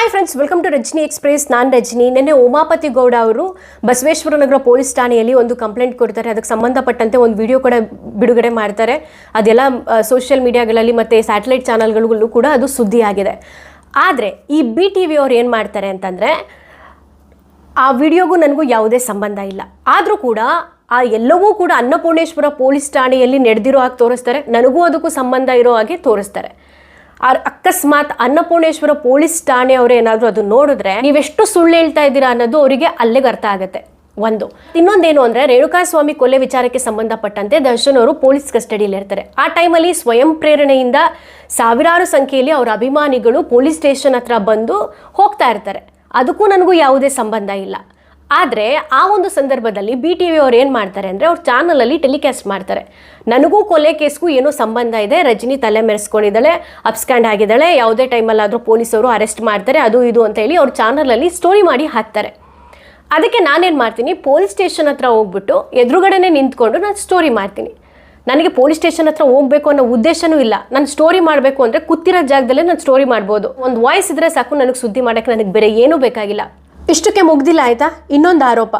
Hi friends welcome to Rajani express ನಾನು ರಜನಿ. ನಿನ್ನೆ ಉಮಾಪತಿ ಗೌಡ ಅವರು ಬಸವೇಶ್ವರ ನಗರ ಪೊಲೀಸ್ ಠಾಣೆಯಲ್ಲಿ ಒಂದು ಕಂಪ್ಲೇಂಟ್ ಕೊಡ್ತಾರೆ. ಅದಕ್ಕೆ ಸಂಬಂಧಪಟ್ಟಂತೆ ಒಂದು ವಿಡಿಯೋ ಕೂಡ ಬಿಡುಗಡೆ ಮಾಡ್ತಾರೆ. ಅದೆಲ್ಲ ಸೋಷಿಯಲ್ ಮೀಡಿಯಾಗಳಲ್ಲಿ ಮತ್ತು ಸ್ಯಾಟಲೈಟ್ ಚಾನಲ್ಗಳಿಗೂ ಕೂಡ ಅದು ಸುದ್ದಿ ಆಗಿದೆ ಆದರೆ ಈ ಬಿ ಟಿ ವಿ ಅವ್ರು ಏನು ಮಾಡ್ತಾರೆ ಅಂತಂದರೆ, ಆ ವಿಡಿಯೋಗೂ ನನಗೂ ಯಾವುದೇ ಸಂಬಂಧ ಇಲ್ಲ. ಆದರೂ ಕೂಡ ಆ ಎಲ್ಲವೂ ಕೂಡ ಅನ್ನಪೂರ್ಣೇಶ್ವರ ಪೊಲೀಸ್ ಠಾಣೆಯಲ್ಲಿ ನಡೆದಿರೋ ಹಾಗೆ ತೋರಿಸ್ತಾರೆ. ನನಗೂ ಅದಕ್ಕೂ ಸಂಬಂಧ ಇರೋ ಹಾಗೆ ತೋರಿಸ್ತಾರೆ. ಅಕಸ್ಮಾತ್ ಅನ್ನಪೂರ್ಣೇಶ್ವರ ಪೊಲೀಸ್ ಠಾಣೆ ಅವರು ಏನಾದರೂ ಅದು ನೋಡಿದ್ರೆ ನೀವೆಷ್ಟು ಸುಳ್ಳು ಹೇಳ್ತಾ ಇದ್ದೀರಾ ಅನ್ನೋದು ಅವರಿಗೆ ಅಲ್ಲಿಗೆ ಅರ್ಥ ಆಗುತ್ತೆ. ಒಂದು. ಇನ್ನೊಂದೇನು ಅಂದರೆ ರೇಣುಕಾಸ್ವಾಮಿ ಕೊಲೆ ವಿಚಾರಕ್ಕೆ ಸಂಬಂಧಪಟ್ಟಂತೆ ದರ್ಶನ್ ಅವರು ಪೊಲೀಸ್ ಕಸ್ಟಡಿಯಲ್ಲಿ ಇರ್ತಾರೆ. ಆ ಟೈಮಲ್ಲಿ ಸ್ವಯಂ ಪ್ರೇರಣೆಯಿಂದ ಸಾವಿರಾರು ಸಂಖ್ಯೆಯಲ್ಲಿ ಅವರ ಅಭಿಮಾನಿಗಳು ಪೊಲೀಸ್ ಸ್ಟೇಷನ್ ಹತ್ರ ಬಂದು ಹೋಗ್ತಾ ಇರ್ತಾರೆ. ಅದಕ್ಕೂ ನನಗೂ ಯಾವುದೇ ಸಂಬಂಧ ಇಲ್ಲ. ಆದರೆ ಆ ಒಂದು ಸಂದರ್ಭದಲ್ಲಿ ಬಿ ಟಿ ವಿ ಅವ್ರು ಏನು ಮಾಡ್ತಾರೆ ಅಂದರೆ ಅವ್ರ ಚಾನಲಲ್ಲಿ ಟೆಲಿಕಾಸ್ಟ್ ಮಾಡ್ತಾರೆ. ನನಗೂ ಕೊಲೆ ಕೇಸ್ಗೂ ಏನೋ ಸಂಬಂಧ ಇದೆ, ರಜನಿ ತಲೆ ಮೆರೆಸ್ಕೊಂಡಿದ್ದಾಳೆ ಅಪ್ಸ್ಕ್ಯಾಂಡ್ ಆಗಿದ್ದಾಳೆ, ಯಾವುದೇ ಟೈಮಲ್ಲಾದರೂ ಪೊಲೀಸರು ಅರೆಸ್ಟ್ ಮಾಡ್ತಾರೆ, ಅದು ಇದು ಅಂತ ಹೇಳಿ ಅವ್ರ ಚಾನಲಲ್ಲಿ ಸ್ಟೋರಿ ಮಾಡಿ ಹಾಕ್ತಾರೆ. ಅದಕ್ಕೆ ನಾನೇನು ಮಾಡ್ತೀನಿ ಪೊಲೀಸ್ ಸ್ಟೇಷನ್ ಹತ್ರ ಹೋಗ್ಬಿಟ್ಟು ಎದುರುಗಡೆನೆ ನಿಂತ್ಕೊಂಡು ನಾನು ಸ್ಟೋರಿ ಮಾಡ್ತೀನಿ. ನನಗೆ ಪೊಲೀಸ್ ಸ್ಟೇಷನ್ ಹತ್ರ ಹೋಗಬೇಕು ಅನ್ನೋ ಉದ್ದೇಶನೂ ಇಲ್ಲ. ನಾನು ಸ್ಟೋರಿ ಮಾಡಬೇಕು ಅಂದರೆ ಕೂತಿರೋ ಜಾಗದಲ್ಲೇ ನಾನು ಸ್ಟೋರಿ ಮಾಡ್ಬೋದು. ಒಂದು ವಾಯ್ಸ್ ಇದ್ದರೆ ಸಾಕು, ನನಗೆ ಸುದ್ದಿ ಮಾಡೋಕ್ಕೆ ನನಗೆ ಬೇರೆ ಏನೂ ಬೇಕಾಗಿಲ್ಲ. ಇಷ್ಟಕ್ಕೆ ಮುಗ್ದಿಲ್ಲ ಆಯ್ತಾ? ಇನ್ನೊಂದು ಆರೋಪ.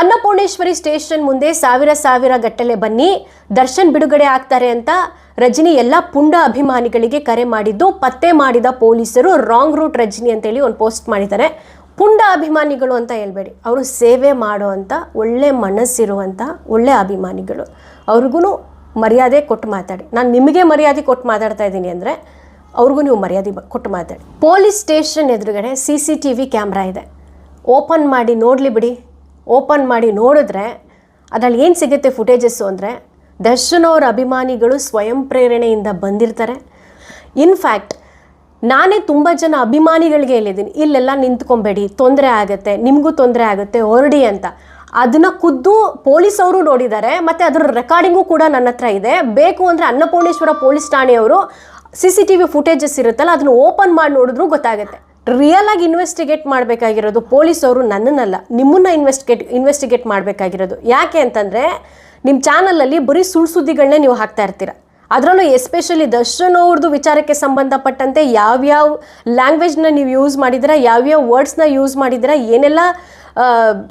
ಅನ್ನಪೂರ್ಣೇಶ್ವರಿ ಸ್ಟೇಷನ್ ಮುಂದೆ ಸಾವಿರ ಸಾವಿರ ಗಟ್ಟಲೆ ಬನ್ನಿ, ದರ್ಶನ್ ಬಿಡುಗಡೆ ಆಗ್ತಾರೆ ಅಂತ ರಜನಿ ಎಲ್ಲ ಪುಂಡ ಅಭಿಮಾನಿಗಳಿಗೆ ಕರೆ ಮಾಡಿದ್ದು, ಪತ್ತೆ ಮಾಡಿದ ಪೊಲೀಸರು ರಾಂಗ್ ರೂಟ್ ರಜನಿ ಅಂತೇಳಿ ಒಂದು ಪೋಸ್ಟ್ ಮಾಡಿದ್ದಾರೆ. ಪುಂಡ ಅಭಿಮಾನಿಗಳು ಅಂತ ಹೇಳ್ಬೇಡಿ. ಅವರು ಸೇವೆ ಮಾಡೋ ಅಂತ, ಒಳ್ಳೆ ಮನಸ್ಸಿರುವಂಥ ಒಳ್ಳೆ ಅಭಿಮಾನಿಗಳು. ಅವ್ರಿಗೂ ಮರ್ಯಾದೆ ಕೊಟ್ಟು ಮಾತಾಡಿ. ನಾನು ನಿಮಗೆ ಮರ್ಯಾದೆ ಕೊಟ್ಟು ಮಾತಾಡ್ತಾ ಇದ್ದೀನಿ ಅಂದರೆ ಅವ್ರಿಗೂ ನೀವು ಮರ್ಯಾದೆ ಕೊಟ್ಟು ಮಾತಾಡಿ. ಪೊಲೀಸ್ ಸ್ಟೇಷನ್ ಎದುರುಗಡೆ C C T V camera ಇದೆ. ಓಪನ್ ಮಾಡಿ ನೋಡಲಿ ಬಿಡಿ. ಓಪನ್ ಮಾಡಿ ನೋಡಿದ್ರೆ ಅದರಲ್ಲಿ ಏನು ಸಿಗುತ್ತೆ ಫುಟೇಜಸ್ಸು ಅಂದರೆ ದರ್ಶನ್ ಅವರ ಅಭಿಮಾನಿಗಳು ಸ್ವಯಂ ಪ್ರೇರಣೆಯಿಂದ ಬಂದಿರ್ತಾರೆ. ಇನ್ಫ್ಯಾಕ್ಟ್ ನಾನೇ ತುಂಬ ಜನ ಅಭಿಮಾನಿಗಳಿಗೆ ಹೇಳಿದ್ದೀನಿ, ಇಲ್ಲೆಲ್ಲ ನಿಂತ್ಕೊಬೇಡಿ, ತೊಂದರೆ ಆಗುತ್ತೆ, ನಿಮಗೂ ತೊಂದರೆ ಆಗುತ್ತೆ, ಹೊರಡಿ ಅಂತ. ಅದನ್ನು ಖುದ್ದು ಪೊಲೀಸವರು ನೋಡಿದ್ದಾರೆ, ಮತ್ತು ಅದರ ರೆಕಾರ್ಡಿಂಗು ಕೂಡ ನನ್ನ ಹತ್ರ ಇದೆ. ಬೇಕು ಅಂದರೆ Annapoorneshwara police ಠಾಣೆಯವರು C C T V footages ಇರುತ್ತಲ್ಲ, ಅದನ್ನು ಓಪನ್ ಮಾಡಿ ನೋಡಿದ್ರು ಗೊತ್ತಾಗುತ್ತೆ. ರಿಯಲ್ ಆಗಿ ಇನ್ವೆಸ್ಟಿಗೇಟ್ ಮಾಡಬೇಕಾಗಿರೋದು ಪೊಲೀಸವರು ನನ್ನನ್ನಲ್ಲ, ನಿಮ್ಮನ್ನ ಇನ್ವೆಸ್ಟಿಗೇಟ್ ಇನ್ವೆಸ್ಟಿಗೇಟ್ ಮಾಡಬೇಕಾಗಿರೋದು. ಯಾಕೆ ಅಂತಂದರೆ ನಿಮ್ಮ ಚಾನಲಲ್ಲಿ ಬರೀ ಸುಳ್ಳು ಸುದ್ದಿಗಳನ್ನೇ ನೀವು ಹಾಕ್ತಾ ಇರ್ತೀರ. ಅದರಲ್ಲೂ ಎಸ್ಪೆಷಲಿ ದರ್ಶನ್ ಅವ್ರದ್ದು ವಿಚಾರಕ್ಕೆ ಸಂಬಂಧಪಟ್ಟಂತೆ ಯಾವ್ಯಾವ ಲ್ಯಾಂಗ್ವೇಜ್ನ ನೀವು ಯೂಸ್ ಮಾಡಿದ್ದೀರಾ, ಯಾವ್ಯಾವ ವರ್ಡ್ಸ್ನ ಯೂಸ್ ಮಾಡಿದ್ದೀರಾ, ಏನೆಲ್ಲ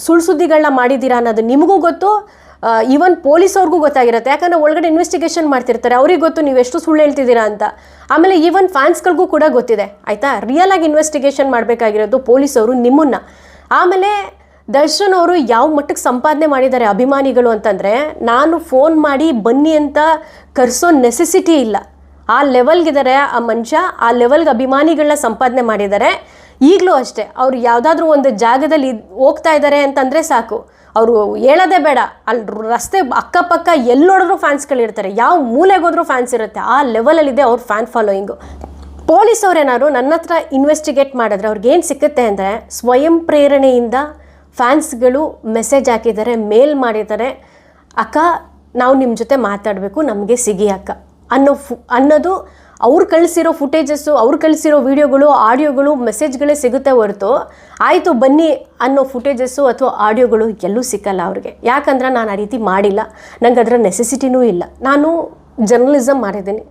ಸುಳ್ಳು ಸುದ್ದಿಗಳನ್ನ ಮಾಡಿದ್ದೀರಾ ಅನ್ನೋದು ನಿಮಗೂ ಗೊತ್ತು. ಈವನ್ ಪೊಲೀಸವ್ರಿಗೂ ಗೊತ್ತಾಗಿರುತ್ತೆ. ಯಾಕಂದರೆ ಒಳಗಡೆ ಇನ್ವೆಸ್ಟಿಗೇಷನ್ ಮಾಡ್ತಿರ್ತಾರೆ. ಅವ್ರಿಗೆ ಗೊತ್ತು ನೀವು ಎಷ್ಟು ಸುಳ್ಳು ಹೇಳ್ತಿದ್ದೀರಾ ಅಂತ. ಆಮೇಲೆ ಈವನ್ ಫ್ಯಾನ್ಸ್ಗಳಿಗೂ ಕೂಡ ಗೊತ್ತಿದೆ. ಆಯಿತಾ? ರಿಯಲ್ ಆಗಿ ಇನ್ವೆಸ್ಟಿಗೇಷನ್ ಮಾಡಬೇಕಾಗಿರೋದು ಪೊಲೀಸವರು ನಿಮ್ಮನ್ನ. ಆಮೇಲೆ ದರ್ಶನ್ ಅವರು ಯಾವ ಮಟ್ಟಕ್ಕೆ ಸಂಪಾದನೆ ಮಾಡಿದ್ದಾರೆ ಅಭಿಮಾನಿಗಳು ಅಂತಂದರೆ, ನಾನು ಫೋನ್ ಮಾಡಿ ಬನ್ನಿ ಅಂತ ಕರೆಸೋ ನೆಸೆಸಿಟಿ ಇಲ್ಲ. ಆ ಲೆವೆಲ್ಗಿದ್ದಾರೆ ಆ ಮನುಷ್ಯ, ಆ ಲೆವೆಲ್ಗೆ ಅಭಿಮಾನಿಗಳನ್ನ ಸಂಪಾದನೆ ಮಾಡಿದ್ದಾರೆ. ಈಗಲೂ ಅಷ್ಟೇ, ಅವ್ರು ಯಾವುದಾದ್ರೂ ಒಂದು ಜಾಗದಲ್ಲಿ ಹೋಗ್ತಾ ಇದ್ದಾರೆ ಅಂತಂದರೆ ಸಾಕು. ಅವರು ಹೇಳೋದೇ ಬೇಡ. ಅಲ್ಲಿ ರಸ್ತೆ ಅಕ್ಕಪಕ್ಕ ಎಲ್ಲಿ ನೋಡಿದ್ರು ಫ್ಯಾನ್ಸ್ಗಳಿರ್ತಾರೆ. ಯಾವ ಮೂಲೆಗೋದ್ರೂ ಫ್ಯಾನ್ಸ್ ಇರುತ್ತೆ. ಆ ಲೆವೆಲಲ್ಲಿದೆ ಅವ್ರ ಫ್ಯಾನ್ ಫಾಲೋಯಿಂಗು. ಪೊಲೀಸ್ ಅವ್ರೇನಾದ್ರು ನನ್ನ ಹತ್ರ ಇನ್ವೆಸ್ಟಿಗೇಟ್ ಮಾಡಿದ್ರೆ ಅವ್ರಿಗೇನು ಸಿಕ್ಕುತ್ತೆ ಅಂದರೆ ಸ್ವಯಂ ಪ್ರೇರಣೆಯಿಂದ ಫ್ಯಾನ್ಸ್ಗಳು ಮೆಸೇಜ್ ಹಾಕಿದ್ದಾರೆ, ಮೇಲ್ ಮಾಡಿದ್ದಾರೆ. ಅಕ್ಕ, ನಾವು ನಿಮ್ಮ ಜೊತೆ ಮಾತಾಡಬೇಕು, ನಮಗೆ ಸಿಗಿ ಅಕ್ಕ. ಅನ್ನೋ ಫು ಅನ್ನೋದು ಅವ್ರು ಕಳಿಸಿರೋ ಫುಟೇಜಸ್ಸು ಅವ್ರು ಕಳಿಸಿರೋ ವೀಡಿಯೋಗಳು ಆಡಿಯೋಗಳು ಮೆಸೇಜ್ಗಳೇ ಸಿಗುತ್ತೆ ಹೊರತು ಆಯಿತು ಬನ್ನಿ ಅನ್ನೋ ಫುಟೇಜಸ್ಸು ಅಥವಾ ಆಡಿಯೋಗಳು ಎಲ್ಲೂ ಸಿಕ್ಕಲ್ಲ ಅವ್ರಿಗೆ. ಯಾಕಂದ್ರೆ ನಾನು ಆ ರೀತಿ ಮಾಡಿಲ್ಲ. ನಂಗೆ ಅದರ ನೆಸೆಸಿಟಿನೂ ಇಲ್ಲ. ನಾನು ಜರ್ನಲಿಸಮ್ ಮಾಡಿದ್ದೀನಿ.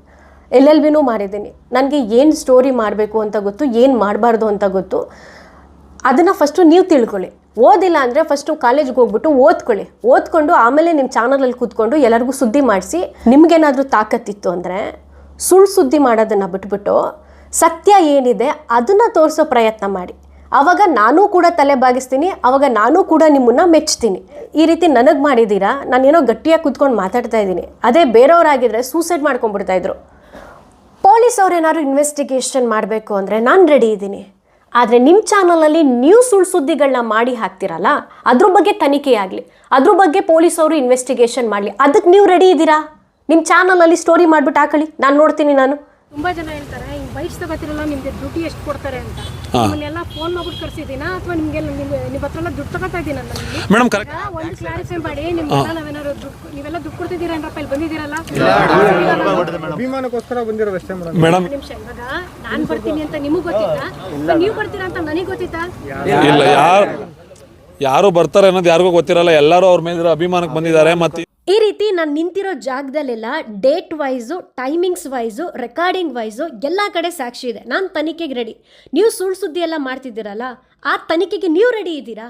ಎಲ್ ಎಲ್ ಬಿನೂ ಮಾಡಿದ್ದೀನಿ. ನನಗೆ ಏನು ಸ್ಟೋರಿ ಮಾಡಬೇಕು ಅಂತ ಗೊತ್ತು, ಏನು ಮಾಡಬಾರ್ದು ಅಂತ ಗೊತ್ತು. ಅದನ್ನು ಫಸ್ಟು ನೀವು ತಿಳ್ಕೊಳ್ಳಿ. ಓದಿಲ್ಲ ಅಂದರೆ ಫಸ್ಟು ಕಾಲೇಜ್ಗೆ ಹೋಗ್ಬಿಟ್ಟು ಓದ್ಕೊಳ್ಳಿ. ಓದ್ಕೊಂಡು ಆಮೇಲೆ ನಿಮ್ಮ ಚಾನಲಲ್ಲಿ ಕೂತ್ಕೊಂಡು ಎಲ್ಲರಿಗೂ ಸುದ್ದಿ ಮಾಡಿಸಿ, ನಿಮಗೇನಾದರೂ ತಾಕತ್ತಿತ್ತು ಅಂದರೆ ಸುಳ್ಳು ಸುದ್ದಿ ಮಾಡೋದನ್ನು ಬಿಟ್ಬಿಟ್ಟು ಸತ್ಯ ಏನಿದೆ ಅದನ್ನು ತೋರಿಸೋ ಪ್ರಯತ್ನ ಮಾಡಿ. ಆವಾಗ ನಾನೂ ಕೂಡ ತಲೆ ಬಾಗಿಸ್ತೀನಿ ಆವಾಗ ನಾನು ಕೂಡ ನಿಮ್ಮನ್ನು ಮೆಚ್ತೀನಿ. ಈ ರೀತಿ ನನಗೆ ಮಾಡಿದ್ದೀರಾ ನಾನೇನೋ ಗಟ್ಟಿಯಾಗಿ ಕೂತ್ಕೊಂಡು ಮಾತಾಡ್ತಾ ಇದ್ದೀನಿ. ಅದೇ ಬೇರೆಯವರಾಗಿದ್ದರೆ ಸೂಸೈಡ್ ಮಾಡ್ಕೊಂಡ್ಬಿಡ್ತಾ ಇದ್ರು. ಪೊಲೀಸ್ ಅವ್ರೇನಾದ್ರು ಇನ್ವೆಸ್ಟಿಗೇಷನ್ ಮಾಡಬೇಕು ಅಂದರೆ ನಾನು ರೆಡಿ ಇದ್ದೀನಿ. ಆದರೆ ನಿಮ್ಮ ಚಾನಲಲ್ಲಿ ನೀವು ಸುಳ್ಳು ಸುದ್ದಿಗಳನ್ನ ಮಾಡಿ ಹಾಕ್ತಿರಲ್ಲ, ಅದ್ರ ಬಗ್ಗೆ ತನಿಖೆ ಆಗಲಿ, ಅದ್ರ ಬಗ್ಗೆ ಪೊಲೀಸವರು ಇನ್ವೆಸ್ಟಿಗೇಷನ್ ಮಾಡಲಿ ಅದಕ್ಕೆ ನೀವು ರೆಡಿ ಇದ್ದೀರಾ? ನಿಮ್ಮ ಚಾನಲಲ್ಲಿ ಸ್ಟೋರಿ ಮಾಡಿಬಿಟ್ಟು ಹಾಕೊಳ್ಳಿ ನಾನು ನೋಡ್ತೀನಿ ನಾನು ತುಂಬಾ ಜನ ಹೇಳ್ತಾರೆ ಹಿಂಗ್ ಬೈಕ್ಸ್ ತಗೋತಿರಲ್ಲ ನಿಮ್ಗೆ ದುಡ್ಡು ಎಷ್ಟು ಕೊಡ್ತಾರೆ ಅಂತ ನಿಮ್ಮನ್ನೆಲ್ಲ ಫೋನ್ ಮಾಡ್ಬಿಟ್ಟು ಕರ್ಸಿದ್ದೀನಾ ಅಥವಾ ನಿಮ್ಗೆ ನಿಮ್ಗೆ ನಿಮ್ಮ ಹತ್ರ ಎಲ್ಲ ದುಡ್ಡು ತಗೋತಾ ಇದ್ದೀನ ಮೇಡಮ್ ಕರೆಕ್ಟ್ ಒಂದು ಕ್ಲಾರಿಫೈ ಮಾಡಿ ನಿಮ್ಗೆಲ್ಲ ನಾವೇನಾದ್ರು ದುಡ್ಡು ನೀವೆಲ್ಲ ದುಡ್ಡು ಕೊಡ್ತಿದ್ದೀರಾ ಏನಪ್ಪ ಇಲ್ಲಿ ಬಂದಿದ್ದೀರಲ್ಲ ಅಭಿಮಾನಕ್ಕೋಸ್ಕರ ಬಂದಿರೋದಷ್ಟೇ ಮೇಡಮ್ ಒಂದ್ ನಿಮಿಷ ಇವಾಗ ನಾನು ಬರ್ತೀನಿ ಅಂತ ನಿಮಗೆ ಗೊತ್ತಿತ್ತಾ ನೀವು ಬರ್ತೀರಾ ಅಂತ ನನಗೆ ಗೊತ್ತಿತ್ತಾ ಇಲ್ಲ ಯಾರು ಯಾರು ಬರ್ತಾರೆ ಅನ್ನೋದು ಯಾರಿಗೂ ಗೊತ್ತಿರಲ್ಲ ಎಲ್ಲರೂ ಅವ್ರ ಮೇಲೆ ಅಭಿಮಾನಕ್ಕೆ ಬಂದಿದ್ದಾರೆ ಮತ್ತೆ ಈ ರೀತಿ ನಾನು ನಿಂತಿರೋ ಜಾಗದಲ್ಲೆಲ್ಲ date wise timings wise recording wise ಎಲ್ಲ ಕಡೆ ಸಾಕ್ಷಿ ಇದೆ. ನಾನು ತನಿಖೆಗೆ ರೆಡಿ ನೀವು ಸುಳ್ಳು ಸುದ್ದಿ ಎಲ್ಲ ಮಾಡ್ತಿದ್ದೀರಲ್ಲ, ಆ ತನಿಖೆಗೆ ನೀವು ರೆಡಿ ಇದ್ದೀರಾ?